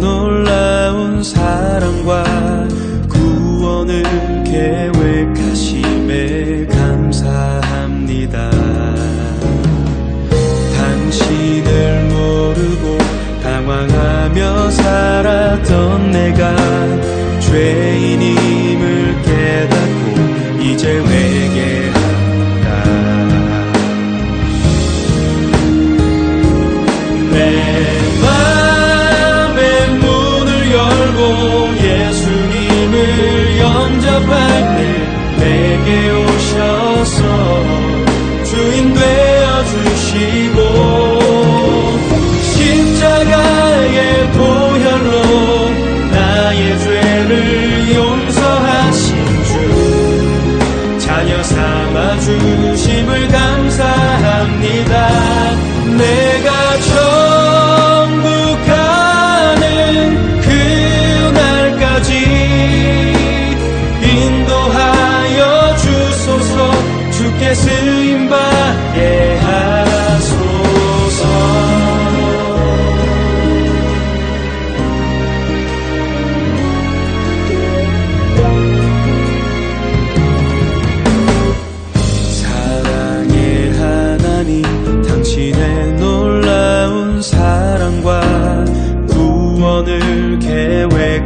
놀라운 사랑과 구원을 계획하심에 감사합니다. 당신을 모르고 당황하며 살았던 내가 죄인임을 깨닫고 이제 회개 예수님을 영접할 때 내게 오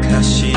계획